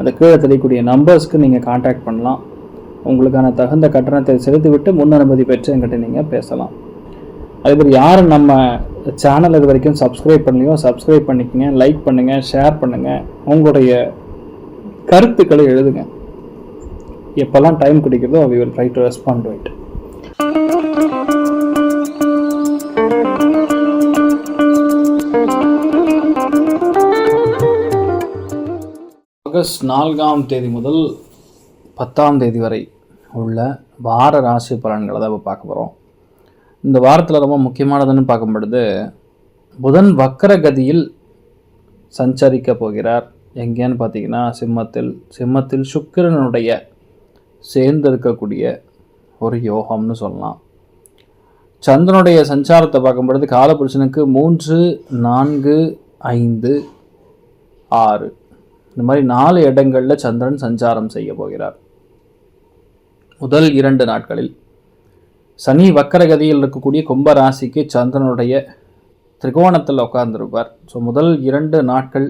அந்த கீழே தெரியக்கூடிய நம்பர்ஸ்க்கு நீங்கள் காண்டாக்ட் பண்ணலாம். உங்களுக்கான தகுந்த கட்டணத்தை செலுத்திவிட்டு முன் அனுமதி பெற்று என்கிட்ட நீங்கள் பேசலாம். அதேபோல் மாதிரி யார் நம்ம சேனல் இது வரைக்கும் சப்ஸ்கிரைப் பண்ணலையோ சப்ஸ்கிரைப் பண்ணிக்கங்க லைக் பண்ணுங்கள் ஷேர் பண்ணுங்கள் உங்களுடைய கருத்துக்களை எழுதுங்க. எப்போல்லாம் டைம் கிடைக்கிறதோ we will try to respond to it August நான்காம் தேதி முதல் பத்தாம் தேதி வரை உள்ள வார ராசி பலன்களை தான் இப்போ பார்க்க போகிறோம் இந்த வாரத்தில் ரொம்ப முக்கியமானதுன்னு பார்க்கும் பொழுது புதன் வக்கர கதியில் சஞ்சரிக்க போகிறார். எங்கேன்னு பார்த்தீங்கன்னா சிம்மத்தில். சிம்மத்தில் சுக்கிரனுடைய சேர்ந்து இருக்கக்கூடிய ஒரு யோகம்னு சொல்லலாம். சந்திரனுடைய சஞ்சாரத்தை பார்க்கும் பொழுது காலபுருஷனுக்கு மூன்று நான்கு ஐந்து ஆறு. இந்த மாதிரி நாலு இடங்களில் சந்திரன் சஞ்சாரம் செய்ய போகிறார். முதல் இரண்டு நாட்களில் சனி வக்கரகதியில் இருக்கக்கூடிய கும்ப ராசிக்கு சந்திரனுடைய திரிகோணத்தில் உட்கார்ந்துருப்பார். ஸோ முதல் இரண்டு நாட்கள்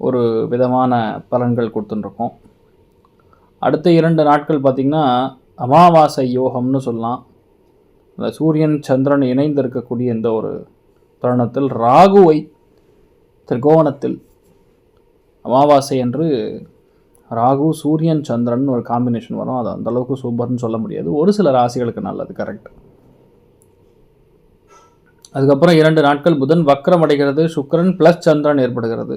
ஒரு விதமான பலன்கள் கொடுத்துட்டுருக்கோம் அடுத்த இரண்டு நாட்கள் பார்த்திங்கன்னா அமாவாசை யோகம்னு சொல்லலாம். அந்த சூரியன் சந்திரன் இணைந்து இருக்கக்கூடிய இந்த ஒரு தருணத்தில் ராகுவை திரிகோணத்தில் அமாவாசை என்று ராகு சூரியன் சந்திரன் ஒரு காம்பினேஷன் வரும். அது அந்தளவுக்கு சூப்பர்னு சொல்ல முடியாது. ஒரு சில ராசிகளுக்கு நல்லது கரெக்ட் அதுக்கப்புறம் இரண்டு நாட்கள் புதன் வக்ரம் அடைகிறது சுக்கிரன் ப்ளஸ் சந்திரன் ஏற்படுகிறது.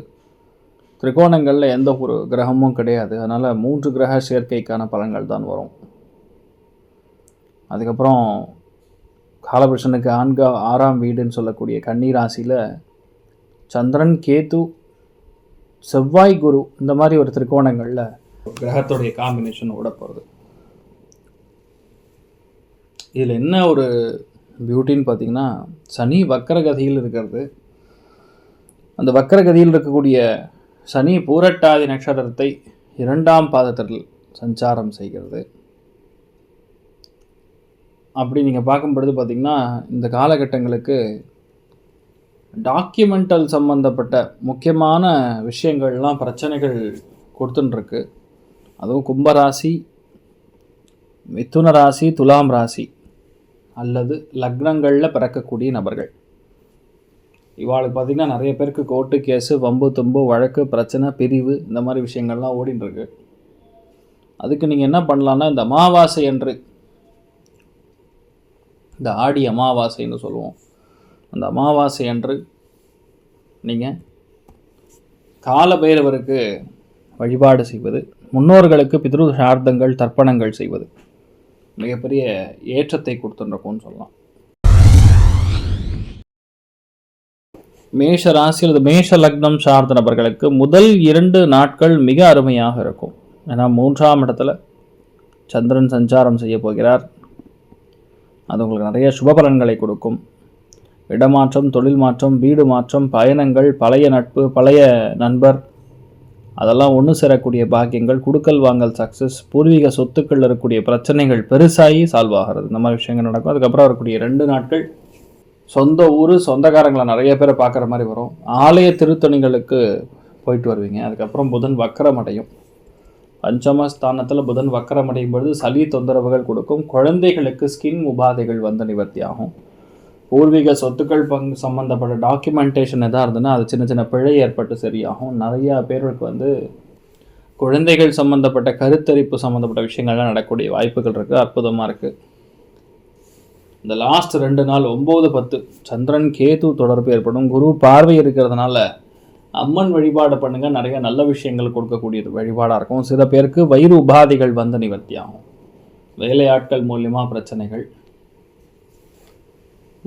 திரிகோணங்களில் எந்த ஒரு கிரகமும் கிடையாது. அதனால் மூன்று கிரக சேர்க்கைக்கான பலன்கள் தான் வரும். அதுக்கப்புறம் காலபுருஷனுக்கு ஆண்கா ஆறாம் வீடுன்னு சொல்லக்கூடிய கன்னி ராசியில் சந்திரன் கேத்து செவ்வாய் குரு இந்த மாதிரி ஒரு திருக்கோணங்களில் கிரகத்துடைய காம்பினேஷன் விட போகிறது இதில் என்ன ஒரு பியூட்டின்னு பார்த்தீங்கன்னா சனி வக்கரகதியில் இருக்கிறது. அந்த வக்கரகதியில் இருக்கக்கூடிய சனி பூரட்டாதி நட்சத்திரத்தை இரண்டாம் பாதத்தில் சஞ்சாரம் செய்கிறது. அப்படி நீங்கள் பார்க்கும்பொழுது பார்த்திங்கன்னா இந்த காலகட்டங்களுக்கு டாக்குமெண்டல் சம்மந்தப்பட்ட முக்கியமான விஷயங்கள்லாம் பிரச்சனைகள் கொடுத்துட்டுருக்கு அதுவும் கும்பராசி மிதுன ராசி துலாம் ராசி அல்லது லக்னங்களில் பிறக்கக்கூடிய நபர்கள். இவாளுக்கு பார்த்திங்கன்னா நிறைய பேருக்கு கோர்ட்டு கேஸு வம்பு தும்பு வழக்கு பிரச்சனை பிரிவு இந்த மாதிரி விஷயங்கள்லாம் ஓடிட்டுருக்கு அதுக்கு நீங்கள் என்ன பண்ணலான்னா இந்த அமாவாசை என்று இந்த ஆடி அமாவாசைன்னு சொல்லுவோம். அந்த அமாவாசை அன்று நீங்கள் காலபைரவருக்கு வழிபாடு செய்வது முன்னோர்களுக்கு பித்ரு சார்த்தங்கள் தர்ப்பணங்கள் செய்வது மிகப்பெரிய ஏற்றத்தை கொடுத்துருக்கோம்னு சொல்லலாம். மேஷ ராசி அல்லது மேஷ லக்னம் சார்ந்த நபர்களுக்கு முதல் இரண்டு நாட்கள் மிக அருமையாக இருக்கும். ஏன்னா மூன்றாம் இடத்துல சந்திரன் சஞ்சாரம் செய்ய போகிறார். அது உங்களுக்கு நிறைய சுப பலன்களை கொடுக்கும். இடமாற்றம் தொழில் மாற்றம் வீடு மாற்றம் பயணங்கள் பழைய நட்பு பழைய நண்பர். அதெல்லாம் ஒன்று சேரக்கூடிய பாக்கியங்கள் குடுக்கல் வாங்கல் சக்ஸஸ் பூர்வீக சொத்துக்கள் இருக்கக்கூடிய பிரச்சனைகள் பெருசாகி சால்வ் ஆகிறது. இந்த மாதிரி விஷயங்கள் நடக்கும். அதுக்கப்புறம் வரக்கூடிய ரெண்டு நாட்கள் சொந்த ஊர் சொந்தக்காரங்களை நிறைய பேரை பார்க்குற மாதிரி வரும். ஆலய திருத்தணிகளுக்கு போயிட்டு வருவீங்க. அதுக்கப்புறம் புதன் வக்கரம் அடையும். பஞ்சமஸ்தானத்தில் புதன் வக்கரம் அடையும் பொழுது சளி தொந்தரவுகள் கொடுக்கும். குழந்தைகளுக்கு ஸ்கின் உபாதைகள் வந்து நிவர்த்தி ஆகும். பூர்வீக சொத்துக்கள் பங்கு சம்மந்தப்பட்ட டாக்குமெண்டேஷன் எதாக இருந்ததுன்னா அது சின்ன சின்ன பிழை ஏற்பட்டு சரியாகும். நிறையா பேருக்கு வந்து குழந்தைகள் சம்மந்தப்பட்ட கருத்தரிப்பு சம்மந்தப்பட்ட விஷயங்கள்லாம் நடக்கக்கூடிய வாய்ப்புகள் இருக்குது அற்புதமாக இருக்குது இந்த லாஸ்ட் ரெண்டு நாள் ஒம்பது பத்து சந்திரன் கேது தொடர்பு ஏற்படும். குரு பார்வை இருக்கிறதுனால அம்மன் வழிபாடு பண்ணுங்கள் நிறைய நல்ல விஷயங்கள் கொடுக்கக்கூடியது வழிபாடாக இருக்கும். சில பேருக்கு வயிறு உபாதைகள் வந்து நிவர்த்தியாகும். வேலையாட்கள் மூலியமாக பிரச்சனைகள்.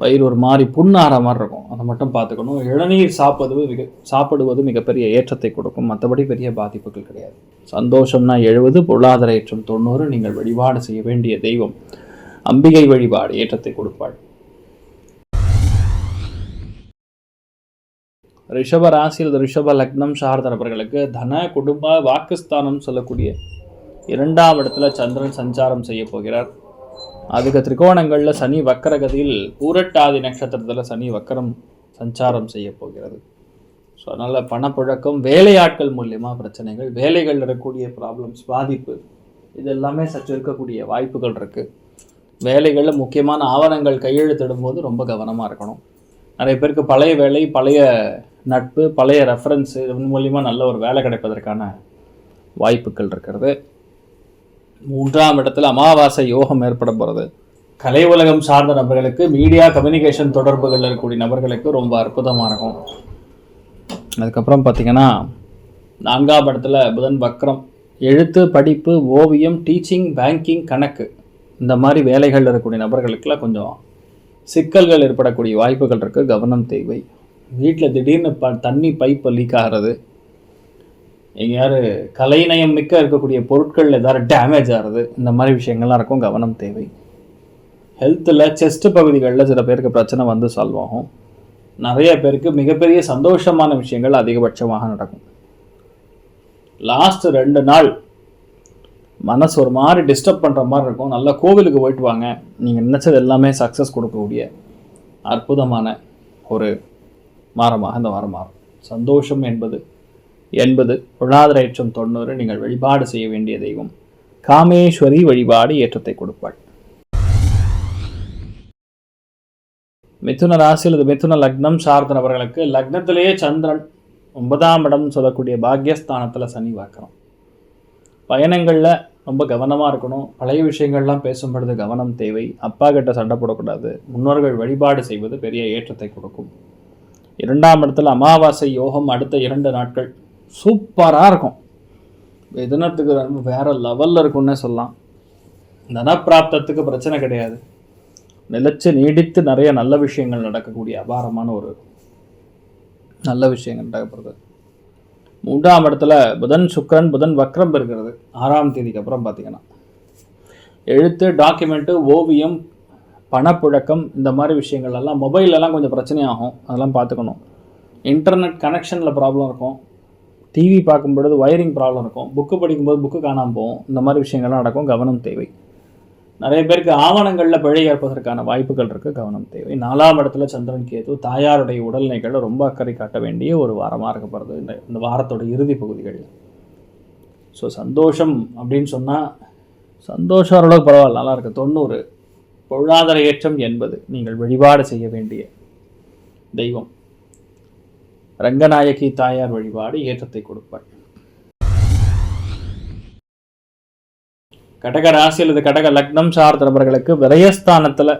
வயிறு ஒரு மாதிரி புண்ணாற மாதிரி இருக்கும். அதை மட்டும் பார்த்துக்கணும். இளநீர் சாப்பிடுவது மிக சாப்பிடுவது மிகப்பெரிய ஏற்றத்தை கொடுக்கும். மற்றபடி பெரிய பாதிப்புகள் கிடையாது. சந்தோஷம்னா எழுபது பொருளாதார ஏற்றம் தொண்ணூறு. நீங்கள் வழிபாடு செய்ய வேண்டிய தெய்வம். அம்பிகை வழிபாடு ஏற்றத்தை கொடுப்பாள். ரிஷப ராசி அல்லது ரிஷப லக்னம் சார்ந்தவர்களுக்கு தன குடும்ப வாக்குஸ்தானம் சொல்லக்கூடிய இரண்டாம் இடத்துல சந்திரன் சஞ்சாரம் செய்ய போகிறார். அதுக்கு திரிகோணங்களில் சனி வக்கரகதியில் பூரட்டாதி நட்சத்திரத்தில் சனி வக்கரம் சஞ்சாரம் செய்ய போகிறது. ஸோ அதனால் பணப்புழக்கம் வேலையாட்கள் மூலியமாக பிரச்சனைகள் வேலைகளில் இருக்கக்கூடிய ப்ராப்ளம்ஸ் பாதிப்பு இது எல்லாமே சற்று இருக்கக்கூடிய வாய்ப்புகள் இருக்குது வேலைகளில் முக்கியமான ஆவணங்கள் கையெழுத்திடும் போது ரொம்ப கவனமாக இருக்கணும். நிறைய பேருக்கு பழைய வேலை பழைய நட்பு பழைய ரெஃபரன்ஸு இது மூலியமாக நல்ல ஒரு வேலை கிடைப்பதற்கான வாய்ப்புகள் இருக்கிறது. மூன்றாம் இடத்துல அமாவாசை யோகம் ஏற்பட போகிறது கலை உலகம் சார்ந்த நபர்களுக்கு மீடியா கம்யூனிகேஷன் தொடர்புகளில் இருக்கக்கூடிய நபர்களுக்கு ரொம்ப அற்புதமாக இருக்கும். அதுக்கப்புறம் பார்த்தீங்கன்னா நான்காம் இடத்துல புதன் வக்ரம் எழுத்து படிப்பு ஓவியம் டீச்சிங் பேங்கிங் கணக்கு இந்த மாதிரி வேலைகள் இருக்கக்கூடிய நபர்களுக்கெல்லாம் கொஞ்சம் சிக்கல்கள் ஏற்படக்கூடிய வாய்ப்புகள் இருக்குது கவனம் தேவை. வீட்டில் திடீர்னு ப தண்ணி பைப் லீக் ஆகிறது எங்கேயாவது கலைநயம் மிக்க இருக்கக்கூடிய பொருட்கள் ஏதாவது டேமேஜ் ஆகிறது இந்த மாதிரி விஷயங்கள்லாம் இருக்கும் கவனம் தேவை. ஹெல்த்தில் செஸ்ட் பகுதிகளில் சில பேருக்கு பிரச்சனை வந்து சால்வ் ஆகும். நிறைய பேருக்கு மிகப்பெரிய சந்தோஷமான விஷயங்கள் அதிகபட்சமாக நடக்கும். லாஸ்ட் ரெண்டு நாள் மனசு ஒரு மாதிரி டிஸ்டர்ப் பண்ணுற மாதிரி இருக்கும். நல்லா கோவிலுக்கு போயிட்டு வாங்க. நீங்கள் நினச்சது எல்லாமே சக்ஸஸ் கொடுக்கக்கூடிய அற்புதமான ஒரு வாரமாக இந்த வாரம் மாறும். சந்தோஷம் என்பது எண்பது பொருளாதார ஏற்றம் தொண்ணூறு நீங்கள் வழிபாடு செய்ய வேண்டிய தெய்வம். காமேஸ்வரி வழிபாடு ஏற்றத்தை கொடுப்பாள். மிதுன ராசி அல்லது மிதுன லக்னம் சார்ந்த நபர்களுக்கு லக்னத்திலேயே சந்திரன் ஒன்பதாம் இடம் சொல்லக்கூடிய பாக்யஸ்தானத்தில் சனி பார்க்குறோம் பயணங்களில் ரொம்ப கவனமாக இருக்கணும். பழைய விஷயங்கள்லாம் பேசும்பொழுது கவனம் தேவை. அப்பா கிட்ட சண்டை போடக்கூடாது. முன்னோர்கள் வழிபாடு செய்வது பெரிய ஏற்றத்தை கொடுக்கும். இரண்டாம் இடத்துல அமாவாசை யோகம் அடுத்த இரண்டு நாட்கள் சூப்பராக இருக்கும். தினத்துக்கு ரொம்ப வேறு லெவலில் இருக்கும்னே சொல்லலாம். தனப்பிராப்தத்துக்கு பிரச்சனை கிடையாது. நிலச்சி நீடித்து நிறைய நல்ல விஷயங்கள் நடக்கக்கூடிய அபாரமான ஒரு நல்ல விஷயங்கள் நடக்கப்படுது மூன்றாம் இடத்துல புதன் சுக்கரன் புதன் வக்ரம் இருக்கிறது. ஆறாம் தேதிக்கு அப்புறம் பார்த்தீங்கன்னா. எழுத்து டாக்குமெண்ட்டு ஓவியம் பணப்புழக்கம் இந்த மாதிரி விஷயங்கள் எல்லாம் மொபைலெல்லாம் கொஞ்சம் பிரச்சனையாகும். அதெல்லாம் பார்த்துக்கணும். இன்டர்நெட் கனெக்ஷனில் ப்ராப்ளம் இருக்கும். டிவி பார்க்கும் பொழுது வயரிங் ப்ராப்ளம் இருக்கும். புக்கு படிக்கும்போது புக்கு காணாமல் போகும். இந்த மாதிரி விஷயங்கள்லாம் நடக்கும். கவனம் தேவை. நிறைய பேருக்கு ஆவணங்களில் பிழை ஏற்பதற்கான வாய்ப்புகள் இருக்குது கவனம் தேவை. நாலாம் இடத்துல சந்திரன் கேது தாயாருடைய உடல்நிலைகளில் ரொம்ப அக்கறை காட்ட வேண்டிய ஒரு வாரமாக இருக்கப்படுறது இந்த இந்த வாரத்தோட இறுதி பகுதிகள் ஸோ சந்தோஷம் அப்படின்னு சொன்னால் சந்தோஷம் ஓரளவுக்கு பரவாயில்ல. நல்லா இருக்குது தொண்ணூறு. பொருளாதார ஏற்றம் என்பது நீங்கள் வழிபாடு செய்ய வேண்டிய தெய்வம். ரங்கநாயகி தாயார் வழிபாடு ஏற்றத்தை கொடுப்பார். கடக ராசி அல்லது கடக லக்னம் சார்ந்த நபர்களுக்கு விரயஸ்தானத்தில்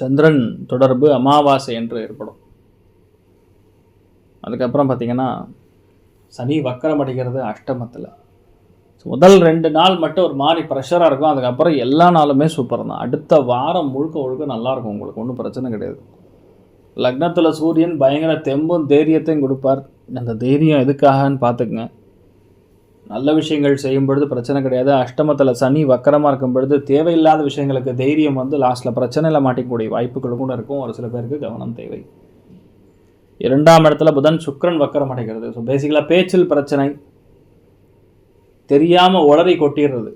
சந்திரன் தொடர்பு அமாவாசை என்று ஏற்படும். அதுக்கப்புறம் பார்த்தீங்கன்னா சனி வக்கரம் அடைகிறது அஷ்டமத்தில். முதல் ரெண்டு நாள் மட்டும் ஒரு மாதிரி ப்ரெஷராக இருக்கும். அதுக்கப்புறம் எல்லா நாளுமே சூப்பர் தான். அடுத்த வாரம் முழுக்க முழுக்க நல்லாயிருக்கும் உங்களுக்கு ஒன்றும் பிரச்சனை கிடையாது. லக்னத்தில் சூரியன் பயங்கர தெம்பும் தைரியத்தையும் கொடுப்பார். அந்த தைரியம் எதுக்காகன்னு பார்த்துக்குங்க. நல்ல விஷயங்கள் செய்யும் பொழுது பிரச்சனை கிடையாது. அஷ்டமத்தில் சனி வக்கரமாக இருக்கும் பொழுது தேவையில்லாத விஷயங்களுக்கு தைரியம் வந்து லாஸ்ட்டில் பிரச்சனையில் மாட்டிக்கக்கூடிய வாய்ப்புகள் கூட இருக்கும். ஒரு சில பேருக்கு கவனம் தேவை. இரண்டாம் இடத்துல புதன் சுக்கிரன் வக்கரம் அடைகிறது. ஸோ பேசிக்கலாக பேச்சில் பிரச்சனை. தெரியாமல் உளறி கொட்டிடுறது.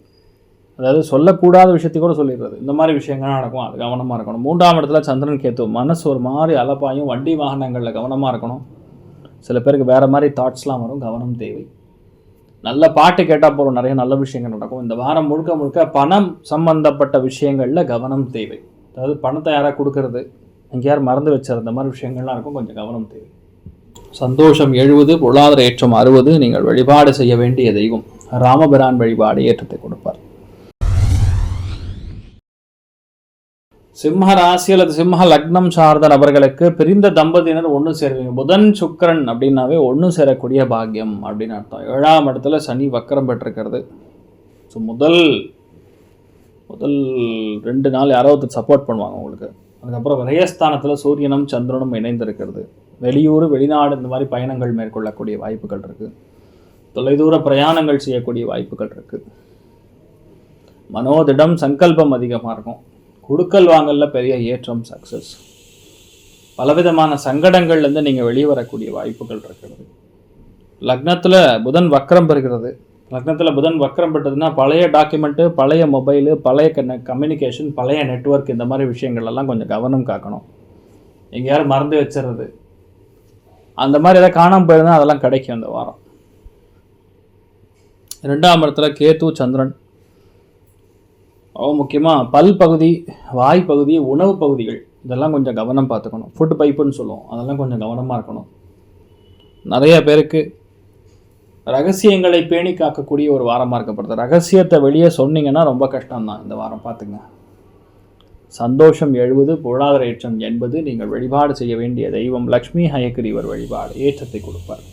அதாவது சொல்லக்கூடாத விஷயத்தை கூட சொல்லிடுறது. இந்த மாதிரி விஷயங்கள்லாம் நடக்கும். அது கவனமாக இருக்கணும். மூன்றாம் இடத்துல சந்திரன் கேத்து மனசு ஒரு மாதிரி அலப்பாயும் வண்டி வாகனங்களில் கவனமாக இருக்கணும். சில பேருக்கு வேறு மாதிரி தாட்ஸ்லாம் வரும். கவனம் தேவை. நல்ல பாட்டு கேட்டால் போகிறோம் நிறைய நல்ல விஷயங்கள் நடக்கும். இந்த வாரம் முழுக்க முழுக்க பணம் சம்பந்தப்பட்ட விஷயங்களில் கவனம் தேவை. அதாவது பணத்தை யாராக கொடுக்கறது? எங்கேயார் மறந்து வச்சிருந்த இந்த மாதிரி விஷயங்கள்லாம் இருக்கும். கொஞ்சம் கவனம் தேவை. சந்தோஷம் எழுபது பொருளாதார ஏற்றம் அறுபது நீங்கள் வழிபாடு செய்ய வேண்டிய தெய்வம். ராமபிரான் வழிபாடு ஏற்றத்தை கொடுப்பார். சிம்ம ராசி அல்லது சிம்ம லக்னம் சார்ந்த நபர்களுக்கு பிரிந்த தம்பதியினர் ஒன்று சேருவீங்க. புதன் சுக்கிரன் அப்படின்னாவே ஒன்று சேரக்கூடிய பாக்கியம் அப்படின்னு அர்த்தம். ஏழாம் இடத்துல சனி வக்கரம் பெற்றிருக்கிறது. ஸோ முதல் முதல் ரெண்டு நாள் யாரோ ஒருத்தர் சப்போர்ட் பண்ணுவாங்க உங்களுக்கு. அதுக்கப்புறம் விரயஸ்தானத்தில் சூரியனும் சந்திரனும் இணைந்திருக்கிறது. வெளியூர் வெளிநாடு இந்த மாதிரி பயணங்கள் மேற்கொள்ளக்கூடிய வாய்ப்புகள் இருக்குது தொலைதூர பிரயாணங்கள் செய்யக்கூடிய வாய்ப்புகள் இருக்குது மனோதிடம் சங்கல்பம் அதிகமாக இருக்கும். கொடுக்கல் வாங்கல்ல பெரிய ஏற்றம் சக்ஸஸ் பலவிதமான சங்கடங்கள்லேருந்து நீங்கள் வெளியே வரக்கூடிய வாய்ப்புகள் இருக்கிறது. லக்னத்தில் புதன் வக்ரம் பெறுகிறது. லக்னத்தில் புதன் வக்ரம் பெற்றதுன்னா பழைய டாக்குமெண்ட்டு பழைய மொபைலு பழைய கண்ண கம்யூனிகேஷன் பழைய நெட்வொர்க் இந்த மாதிரி விஷயங்கள் எல்லாம் கொஞ்சம் கவனம் காக்கணும். எங்கேயாரும் மறந்து வச்சிடுறது அந்த மாதிரி எதாவது காணாமல் போயிருந்தால் அதெல்லாம் கிடைக்கும் அந்த வாரம். ரெண்டாம் இடத்துல கேத்து சந்திரன். முக்கியமாக பல் பகுதி வாய் பகுதி உணவு பகுதிகள் இதெல்லாம் கொஞ்சம் கவனம் பார்த்துக்கணும். ஃபுட் பைப்புன்னு சொல்லுவோம். அதெல்லாம் கொஞ்சம் கவனமாக இருக்கணும். நிறைய பேருக்கு ரகசியங்களை பேணி காக்கக்கூடிய ஒரு வாரமாக இருக்கப்படுது. ரகசியத்தை வெளியே சொன்னீங்கன்னா ரொம்ப கஷ்டம்தான். இந்த வாரம் பார்த்துங்க. சந்தோஷம் எழுவது பொருளாதார ஏற்றம் என்பது நீங்கள் வழிபாடு செய்ய வேண்டிய தெய்வம் லக்ஷ்மி ஹயக்கிரீவர் வழிபாடு ஏற்றத்தை கொடுப்பார்.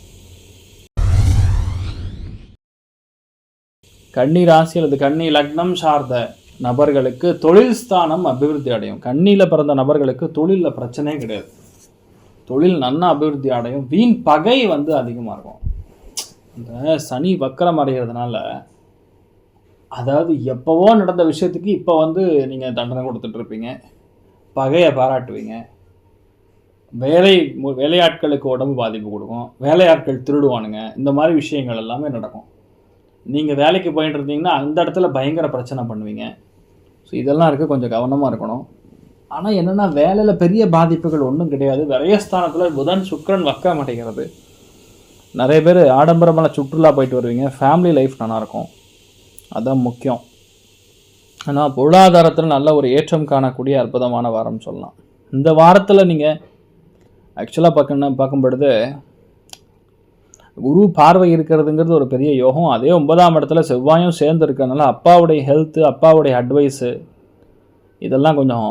கன்னி ராசி அல்லது கன்னி லக்னம் சார்ந்த நபர்களுக்கு தொழில் ஸ்தானம் அபிவிருத்தி அடையும். கண்ணியில் பிறந்த நபர்களுக்கு தொழிலில் பிரச்சனையே கிடையாது. தொழில் நன்னா அபிவிருத்தி அடையும். வீண் பகை வந்து அதிகமாக இருக்கும். இந்த சனி வக்கரம் அடைகிறதுனால அதாவது எப்போவோ நடந்த விஷயத்துக்கு இப்போ வந்து நீங்கள் தண்டனை கொடுத்துட்ருப்பீங்க பகையை பாராட்டுவீங்க. வேலை மு- வேலையாட்களுக்கு உடம்பு பாதிப்பு கொடுக்கும். வேலையாட்கள் திருடுவானுங்க. இந்த மாதிரி விஷயங்கள் எல்லாமே நடக்கும். நீங்கள் வேலைக்கு போயிட்டு இருந்தீங்கன்னா அந்த இடத்துல பயங்கர பிரச்சனை பண்ணுவீங்க. ஸோ இதெல்லாம் இருக்க. கொஞ்சம் கவனமாக இருக்கணும். ஆனால் என்னென்னா வேலையில் பெரிய பாதிப்புகள் ஒன்றும் கிடையாது. விரயஸ்தானத்தில் புதன் சுக்கிரன் வக்கம் மாட்டேங்கிறது. நிறைய பேர் ஆடம்பரமான சுற்றுலா போயிட்டு வருவீங்க. ஃபேமிலி லைஃப் நல்லாயிருக்கும். அதுதான் முக்கியம். ஆனால் பொருளாதாரத்தில் நல்ல ஒரு ஏற்றம் காணக்கூடிய அற்புதமான வாரம்னு சொல்லலாம். இந்த வாரத்தில் நீங்கள் ஆக்சுவலாக பார்க்கணும் பார்க்கும்பொழுது குரு பார்வை இருக்கிறதுங்கிறது ஒரு பெரிய யோகம். அதே ஒன்பதாம் இடத்துல செவ்வாயும் சேர்ந்து இருக்கிறதுனால அப்பாவுடைய ஹெல்த்து அப்பாவுடைய அட்வைஸு இதெல்லாம் கொஞ்சம்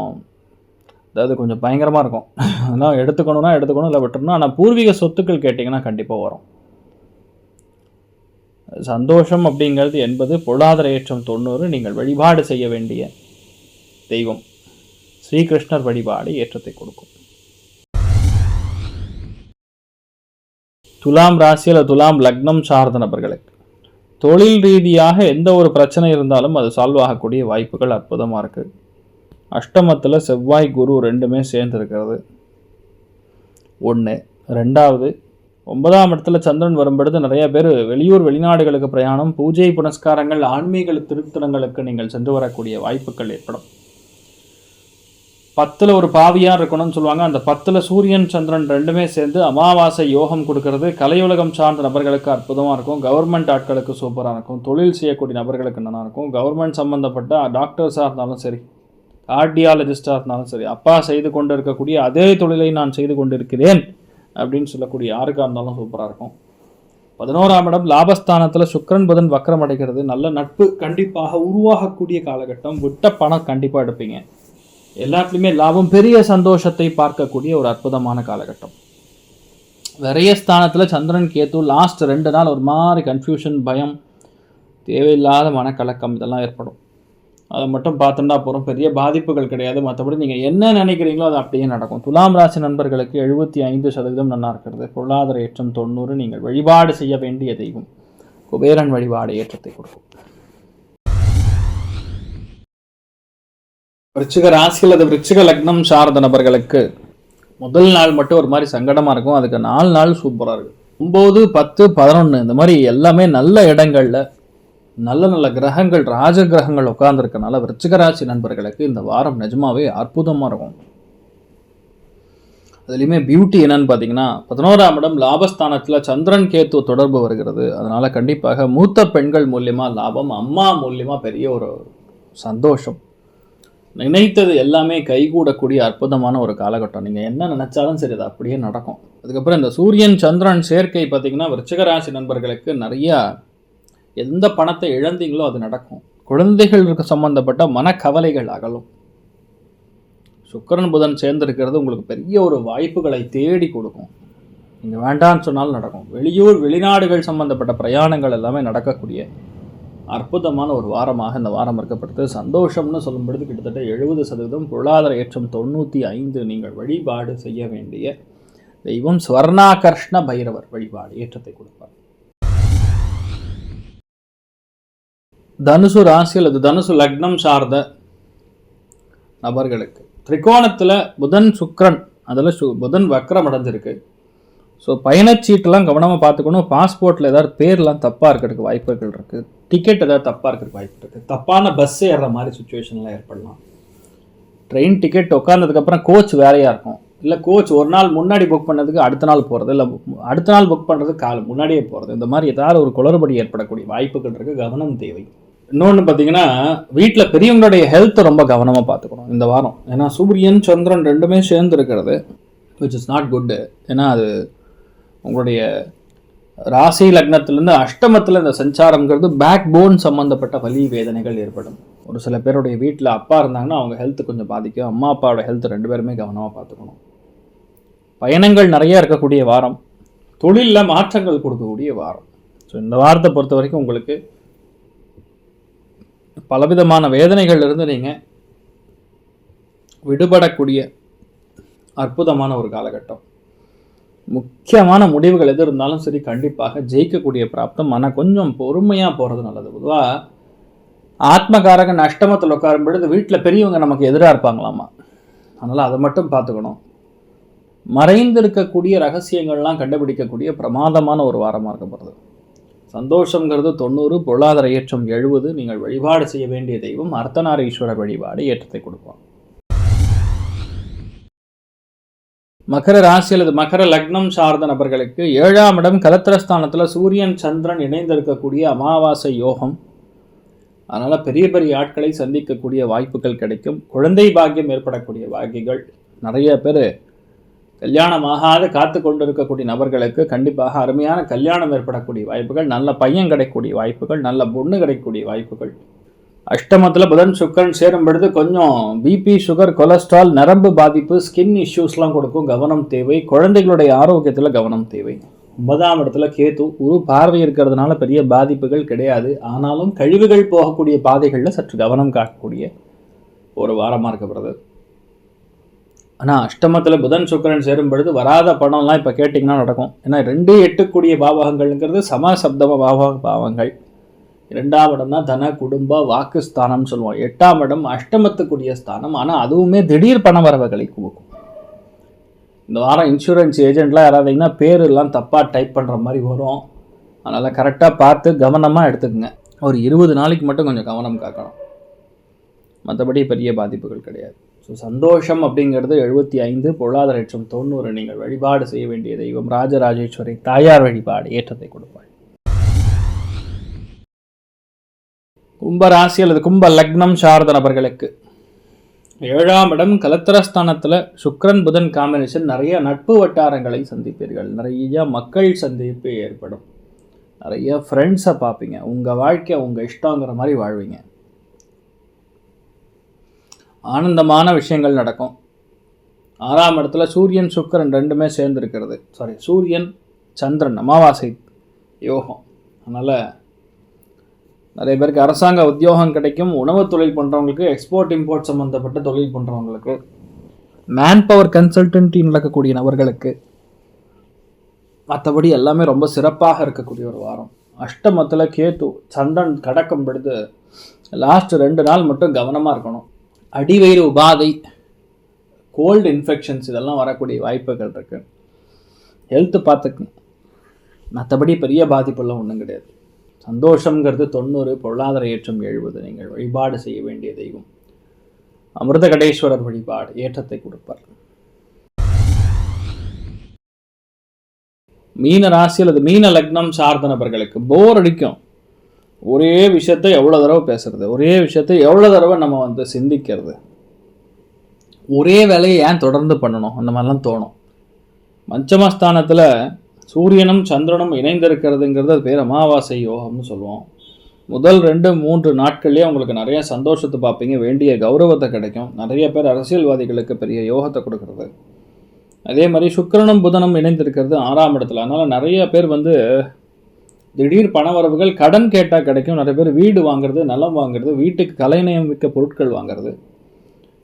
அதாவது கொஞ்சம் பயங்கரமாக இருக்கும். அதெல்லாம் எடுத்துக்கணும்னா எடுத்துக்கணும் இல்லை விட்டுறணும். ஆனால் பூர்வீக சொத்துக்கள் கேட்டிங்கன்னா கண்டிப்பாக வரும். சந்தோஷம் அப்படிங்கிறது என்பது பொருளாதார ஏற்றம் தொண்ணூறு. நீங்கள் வழிபாடு செய்ய வேண்டிய தெய்வம். ஸ்ரீகிருஷ்ணர் வழிபாடு ஏற்றத்தை கொடுக்கும். துலாம் ராசி அல்லது துலாம் லக்னம் சார்ந்த நபர்களுக்கு தொழில் ரீதியாக எந்த ஒரு பிரச்சனை இருந்தாலும் அது சால்வ் ஆகக்கூடிய வாய்ப்புகள் அற்புதமாக இருக்குது அஷ்டமத்தில் செவ்வாய் குரு ரெண்டுமே சேர்ந்துருக்கிறது. ஒன்று ரெண்டாவது ஒன்பதாம் இடத்துல சந்திரன் வரும்பொழுது நிறைய பேர் வெளியூர் வெளிநாடுகளுக்கு பிரயாணம் பூஜை புனஸ்காரங்கள் ஆன்மீக திருத்தலங்களுக்கு நீங்கள் சென்று வரக்கூடிய வாய்ப்புகள் ஏற்படும். பத்தில் ஒரு பாவியாக இருக்கணும்னு சொல்லுவாங்க. அந்த பத்தில் சூரியன் சந்திரன் ரெண்டுமே சேர்ந்து அமாவாசை யோகம் கொடுக்கறது. கலையுலகம் சார்ந்த நபர்களுக்கு அற்புதமாக இருக்கும். கவர்மெண்ட் ஆட்களுக்கு சூப்பராக இருக்கும். தொழில் செய்யக்கூடிய நபர்களுக்கு நல்லா இருக்கும். கவர்மெண்ட் சம்மந்தப்பட்ட டாக்டர்ஸாக இருந்தாலும் சரி கார்டியாலஜிஸ்டாக இருந்தாலும் சரி அப்பா செய்து கொண்டு இருக்கக்கூடிய அதே தொழிலை நான் செய்து கொண்டிருக்கிறேன் அப்படின்னு சொல்லக்கூடிய யாருக்காக இருந்தாலும் சூப்பராக இருக்கும். பதினோராம் இடம் லாபஸ்தானத்தில் சுக்கரன் புதன் வக்கரம் அடைகிறது. நல்ல நட்பு கண்டிப்பாக உருவாகக்கூடிய காலகட்டம். விட்ட பணம் கண்டிப்பாக எடுப்பீங்க. எல்லாத்துலேயுமே லாபம் பெரிய சந்தோஷத்தை பார்க்கக்கூடிய ஒரு அற்புதமான காலகட்டம். விரயஸ்தானத்தில் சந்திரன் கேத்து லாஸ்ட் ரெண்டு நாள் ஒரு மாதிரி கன்ஃபியூஷன் பயம் தேவையில்லாத மனக்கலக்கம் இதெல்லாம் ஏற்படும். அதை மட்டும் பார்த்துட்டா போகிறோம் பெரிய பாதிப்புகள் கிடையாது. மற்றபடி நீங்கள் என்ன நினைக்கிறீங்களோ அது அப்படியே நடக்கும். துலாம் ராசி நண்பர்களுக்கு எழுபத்தி ஐந்து சதவீதம் நல்லா இருக்கிறது. பொருளாதார ஏற்றம் தொண்ணூறு. நீங்கள் வழிபாடு செய்ய வேண்டிய தெய்வம். குபேரன் வழிபாடு ஏற்றத்தை கொடுக்கும். விருச்சிக ராசி அல்லது விருச்சிக லக்னம் சார்ந்த நபர்களுக்கு முதல் நாள் மட்டும் ஒரு மாதிரி சங்கடமாக இருக்கும். அதுக்கு நாலு நாள் சூப்பராக இருக்கும். ஒம்பது பத்து பதினொன்று இந்த மாதிரி எல்லாமே நல்ல இடங்களில் நல்ல நல்ல கிரகங்கள் ராஜ கிரகங்கள் உட்கார்ந்துருக்கனால விருச்சிக ராசி நண்பர்களுக்கு இந்த வாரம் நிஜமாவே அற்புதமாக இருக்கும். அதுலேயுமே பியூட்டி என்னன்னு பார்த்தீங்கன்னா பதினோராம் இடம் லாபஸ்தானத்தில் சந்திரன் கேத்து தொடர்பு வருகிறது. அதனால் கண்டிப்பாக மூத்த பெண்கள் மூலியமாக லாபம் அம்மா மூலியமாக பெரிய ஒரு சந்தோஷம். நினைத்தது எல்லாமே கைகூடக்கூடிய அற்புதமான ஒரு காலகட்டம். நீங்கள் என்ன நினைச்சாலும் சரி அது அப்படியே நடக்கும். அதுக்கப்புறம் இந்த சூரியன் சந்திரன் சேர்க்கை பார்த்தீங்கன்னா விருச்சிகராசி நண்பர்களுக்கு நிறையா எந்த பணத்தை இழந்தீங்களோ அது நடக்கும். குழந்தைகளுக்கு சம்பந்தப்பட்ட மனக்கவலைகள் அகலும். சுக்கரன் புதன் சேர்ந்திருக்கிறது உங்களுக்கு பெரிய ஒரு வாய்ப்புகளை தேடி கொடுக்கும். நீங்கள் வேண்டான்னு சொன்னாலும் நடக்கும். வெளியூர் வெளிநாடுகள் சம்பந்தப்பட்ட பிரயாணங்கள் எல்லாமே நடக்கக்கூடிய அற்புதமான ஒரு வாரமாக இந்த வாரம் இருக்கப்படுது சந்தோஷம்னு சொல்லும் பொழுது கிட்டத்தட்ட எழுபது சதவீதம் பொருளாதார ஏற்றம் தொண்ணூற்றி ஐந்து நீங்கள் வழிபாடு செய்ய வேண்டிய தெய்வம் ஸ்வர்ணாகர்ஷ்ண பைரவர் வழிபாடு ஏற்றத்தை கொடுப்பார். தனுசு ராசி அல்லது தனுசு லக்னம் சார்ந்த நபர்களுக்கு. திரிகோணத்தில் புதன் சுக்ரன் அதில் சு புதன் வக்ரம் அடைஞ்சிருக்கு ஸோ பயணச்சீட்டெல்லாம் கவனமாக பார்த்துக்கணும். பாஸ்போர்ட்டில் ஏதாவது பேர்லாம் தப்பாக இருக்கிறதுக்கு வாய்ப்புகள் இருக்குது டிக்கெட் ஏதாவது தப்பாக இருக்கிறதுக்கு வாய்ப்பு இருக்குது தப்பான பஸ் ஏறுற மாதிரி சுச்சுவேஷன்லாம் ஏற்படலாம். ட்ரெயின் டிக்கெட் உட்காந்ததுக்கப்புறம் கோச் வேறையாக இருக்கும். இல்லை கோச் ஒரு நாள் முன்னாடி புக் பண்ணதுக்கு அடுத்த நாள் போகிறது இல்லை அடுத்த நாள் புக் பண்ணுறது காலம் முன்னாடியே போகிறது இந்த மாதிரி ஏதாவது ஒரு குளறுபடி ஏற்படக்கூடிய வாய்ப்புகள் இருக்குது கவனம் தேவை. இன்னொன்று பார்த்தீங்கன்னா வீட்டில் பெரியவங்களுடைய ஹெல்த்தை ரொம்ப கவனமாக பார்த்துக்கணும் இந்த வாரம். ஏன்னா சூரியன் சந்திரன் ரெண்டுமே சேர்ந்து இருக்கிறது விச் இஸ் நாட் குட்டு ஏன்னா அது உங்களுடைய ராசி லக்னத்திலேருந்து அஷ்டமத்தில் இந்த சஞ்சாரம்ங்கிறது பேக் போன் சம்மந்தப்பட்ட வலி வேதனைகள் ஏற்படும். ஒரு சில பேருடைய வீட்டில் அப்பா இருந்தாங்கன்னா அவங்க ஹெல்த் கொஞ்சம் பாதிக்கும். அம்மா அப்பாவோட ஹெல்த் ரெண்டு பேருமே கவனமாக பார்த்துக்கணும். பயணங்கள் நிறைய இருக்கக்கூடிய வாரம். தொழிலில் மாற்றங்கள் கொடுக்கக்கூடிய வாரம். ஸோ இந்த வாரத்தை பொறுத்த வரைக்கும் உங்களுக்கு பலவிதமான வேதனைகள் இருந்து நீங்கள் விடுபடக்கூடிய அற்புதமான ஒரு காலகட்டம். முக்கியமான முடிவுகள் எது இருந்தாலும் சரி கண்டிப்பாக ஜெயிக்கக்கூடிய பிராப்தம். ஆனால் கொஞ்சம் பொறுமையாக போகிறது நல்லது. பொதுவாக ஆத்மகாரகன் அஷ்டமத்தில் உட்காரும் பொழுது வீட்டில் பெரியவங்க நமக்கு எதிராக இருப்பாங்களாமா? அதனால் அதை மட்டும் பார்த்துக்கணும். மறைந்திருக்கக்கூடிய ரகசியங்கள்லாம் கண்டுபிடிக்கக்கூடிய பிரமாதமான ஒரு வாரமாக இருக்கப்படுது சந்தோஷங்கிறது தொண்ணூறு பொருளாதார ஏற்றம் எழுபது நீங்கள் வழிபாடு செய்ய வேண்டிய தெய்வம் அர்த்தநாரீஸ்வரர் வழிபாடு ஏற்றத்தை கொடுப்பான் மகர ராசி அல்லது மகர லக்னம் சார்ந்த நபர்களுக்கு ஏழாம் இடம் கலத்திரஸ்தானத்தில் சூரியன் சந்திரன் இணைந்திருக்கக்கூடிய அமாவாசை யோகம். அதனால் பெரிய பெரிய ஆட்களை சந்திக்கக்கூடிய வாய்ப்புகள் கிடைக்கும். குழந்தை பாக்கியம் ஏற்படக்கூடிய பாக்கியங்கள் நிறைய பேர் கல்யாணம் ஆகாத காத்து கொண்டிருக்கக்கூடிய நபர்களுக்கு கண்டிப்பாக அருமையான கல்யாணம் ஏற்படக்கூடிய வாய்ப்புகள் நல்ல பையன் கிடைக்கக்கூடிய வாய்ப்புகள் நல்ல பொண்ணு கிடைக்கக்கூடிய வாய்ப்புகள். அஷ்டமத்தில் புதன் சுக்கரன் சேரும் பொழுது கொஞ்சம் பிபி சுகர் கொலஸ்ட்ரால் நரம்பு பாதிப்பு ஸ்கின் இஷ்யூஸ்லாம் கொடுக்கும். கவனம் தேவை. குழந்தைகளுடைய ஆரோக்கியத்தில் கவனம் தேவை. ஒன்பதாம் இடத்துல கேத்து ஒரு பார்வை இருக்கிறதுனால பெரிய பாதிப்புகள் கிடையாது. ஆனாலும் கழிவுகள் போகக்கூடிய பாதைகளில் சற்று கவனம் காக்கக்கூடிய ஒரு வாரமாக இருக்கப்படுறது ஆனால் அஷ்டமத்தில் புதன் சுக்கரன் சேரும் பொழுது வராத பணம்லாம் இப்போ கேட்டிங்கன்னா நடக்கும். ஏன்னா ரெண்டு எட்டுக்கூடிய பாவகங்கள்ங்கிறது சமசப்தம பாவ பாவங்கள். இரண்டாம் இடம் தான் தன குடும்ப வாக்குஸ்தானம்னு சொல்லுவோம். எட்டாம் இடம் அஷ்டமத்துக்குரிய ஸ்தானம். ஆனால் அதுவுமே திடீர் பண வரவுகளை கொடுக்கும் இந்த வாரம் இன்சூரன்ஸ் ஏஜென்ட்லாம் யாராவதுங்கன்னா பேரெல்லாம் தப்பாக டைப் பண்ணுற மாதிரி வரும். அதனால் கரெக்டாக பார்த்து கவனமாக எடுத்துக்கங்க. ஒரு இருபது நாளைக்கு மட்டும் கொஞ்சம் கவனம் காக்கணும். மற்றபடி பெரிய பாதிப்புகள் கிடையாது. ஸோ சந்தோஷம் அப்படிங்கிறது எழுபத்தி ஐந்து பொருளாதார லட்சம் தொண்ணூறு. நீங்கள் வழிபாடு செய்ய வேண்டிய தெய்வம் ராஜராஜேஸ்வரி தாயார் வழிபாடு ஏற்றத்தை கொடுப்பாள் கும்ப ராசி அல்லது கும்ப லக்னம் சார்ந்த நபர்களுக்கு. ஏழாம் இடம் கலத்திரஸ்தானத்தில் சுக்ரன் புதன் காம்பினேஷன் நிறைய நட்பு வட்டாரங்களை சந்திப்பீர்கள். நிறைய மக்கள் சந்திப்பு ஏற்படும். நிறைய ஃப்ரெண்ட்ஸை பார்ப்பீங்க. உங்கள் வாழ்க்கை உங்கள் இஷ்டங்கிற மாதிரி வாழ்வீங்க. ஆனந்தமான விஷயங்கள் நடக்கும். ஆறாம் இடத்துல சூரியன் சுக்கரன் ரெண்டுமே சேர்ந்துருக்கிறது. சாரி சூரியன் சந்திரன் அமாவாசை யோகம். அதனால் நிறைய பேருக்கு அரசாங்க உத்தியோகம் கிடைக்கும் உணவு தொழில் பண்ணுறவங்களுக்கு எக்ஸ்போர்ட் இம்போர்ட் சம்மந்தப்பட்ட தொழில் பண்ணுறவங்களுக்கு மேன் பவர் கன்சல்டன்ட்டி நடக்கக்கூடிய நபர்களுக்கு மற்றபடி எல்லாமே ரொம்ப சிறப்பாக இருக்கக்கூடிய ஒரு வாரம். அஷ்டமத்தில் கேத்து சந்தன் கடக்கும் பொழுது லாஸ்ட் ரெண்டு நாள் மட்டும் கவனமாக இருக்கணும். அடிவயிறு உபாதை கோல்டு இன்ஃபெக்ஷன்ஸ் இதெல்லாம் வரக்கூடிய வாய்ப்புகள் இருக்குது ஹெல்த்து பார்த்துக்கணும் மற்றபடி பெரிய பாதிப்பெல்லாம் ஒன்றும் கிடையாது. சந்தோஷங்கிறது தொண்ணூறு பொருளாதார ஏற்றம் எழுபது. நீங்கள் வழிபாடு செய்ய வேண்டிய தெய்வம். அமிர்த கடேஸ்வரர் வழிபாடு ஏற்றத்தை கொடுப்பார். மீன ராசி அல்லது மீன லக்னம் சார்ந்த நபர்களுக்கு போர் அடிக்கும். ஒரே விஷயத்தை எவ்வளோ தடவை பேசுறது? ஒரே விஷயத்தை எவ்வளோ தடவை நம்ம வந்து சிந்திக்கிறது? ஒரே வேலையை ஏன் தொடர்ந்து பண்ணணும்? அந்த மாதிரிலாம் தோணும். பஞ்சமஸ்தானத்தில் சூரியனும் சந்திரனும் இணைந்திருக்கிறதுங்கிறது அது பேர் அமாவாசை யோகம்னு சொல்லுவோம். முதல் ரெண்டு மூன்று நாட்கள்லேயே உங்களுக்கு நிறைய சந்தோஷத்தை பார்ப்பீங்க வேண்டிய கௌரவத்தை கிடைக்கும். நிறைய பேர் அரசியல்வாதிகளுக்கு பெரிய யோகத்தை கொடுக்கறது. அதே மாதிரி சுக்கரனும் புதனும் இணைந்திருக்கிறது ஆறாம் இடத்துல. அதனால் நிறைய பேர் வந்து திடீர் பணவரவுகள் கடன் கேட்டால் கிடைக்கும். நிறைய பேர் வீடு வாங்குறது நிலம் வாங்குறது வீட்டுக்கு கலைநயம் மிக்க பொருட்கள் வாங்குறது.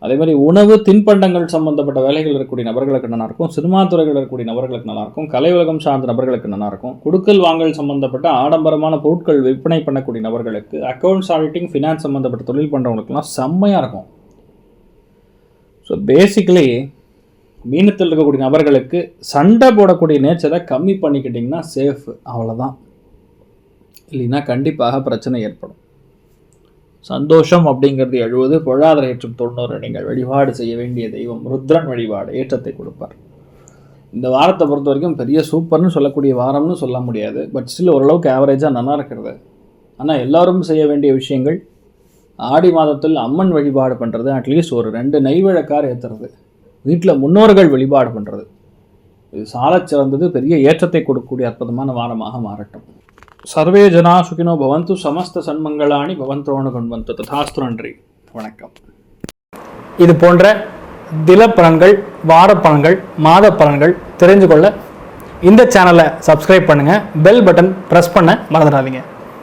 அதே மாதிரி உணவு தின்பண்டங்கள் சம்பந்தப்பட்ட வேலைகள் இருக்கக்கூடிய நபர்களுக்கு நல்லா இருக்கும் சினிமா துறைகள் இருக்கக்கூடிய நபர்களுக்கு நல்லா இருக்கும் கலை உலகம் சார்ந்த நபர்களுக்கு நல்லா இருக்கும் குடுக்கல் வாங்கல் சம்பந்தப்பட்ட ஆடம்பரமான பொருட்கள் விற்பனை பண்ணக்கூடிய நபர்களுக்கு அக்கௌண்ட்ஸ் ஆடிட்டிங் ஃபினான்ஸ் சம்மந்தப்பட்ட தொழில் பண்ணுறவங்களுக்குலாம் செம்மையாக இருக்கும். ஸோ பேசிக்கலி மீனத்தில் இருக்கக்கூடிய நபர்களுக்கு சண்டை போடக்கூடிய நேச்சரை கம்மி பண்ணிக்கிட்டிங்கன்னா சேஃப் அவ்வளோதான் இல்லைன்னா கண்டிப்பாக பிரச்சனை ஏற்படும். சந்தோஷம் அப்படிங்கிறது எழுபது பொருளாதார ஏற்றம் தொண்ணூறு. நீங்கள் வழிபாடு செய்ய வேண்டிய தெய்வம் ருத்ரன் வழிபாடு ஏற்றத்தை கொடுப்பார். இந்த வாரத்தை பொறுத்த வரைக்கும் பெரிய சூப்பர்னு சொல்லக்கூடிய வாரம்னு சொல்ல முடியாது. பட் ஸ்டில் ஓரளவுக்கு ஆவரேஜாக நல்லா இருக்கிறது. ஆனால் எல்லோரும் செய்ய வேண்டிய விஷயங்கள் ஆடி மாதத்தில் அம்மன் வழிபாடு பண்ணுறது அட்லீஸ்ட் ஒரு ரெண்டு நெய்வழக்கார் ஏற்றுறது வீட்டில் முன்னோர்கள் வழிபாடு பண்ணுறது இது சாலச் சிறந்தது பெரிய ஏற்றத்தை கொடுக்கக்கூடிய அற்புதமான வாரமாக மாறட்டும். சர்வே ஜனா சுகினோ பவந்து சமஸ்த சன்மங்களாணி பவந்தோணு கொண்டு ததாஸ்து நன்றி வணக்கம். இது போன்ற தில பலன்கள் வார பலன்கள் மாத பலன்கள் தெரிஞ்சு கொள்ள இந்த சேனலை சப்ஸ்கிரைப் பண்ணுங்கள் பெல் பட்டன் ப்ரெஸ் பண்ண மறந்துடாதீங்க.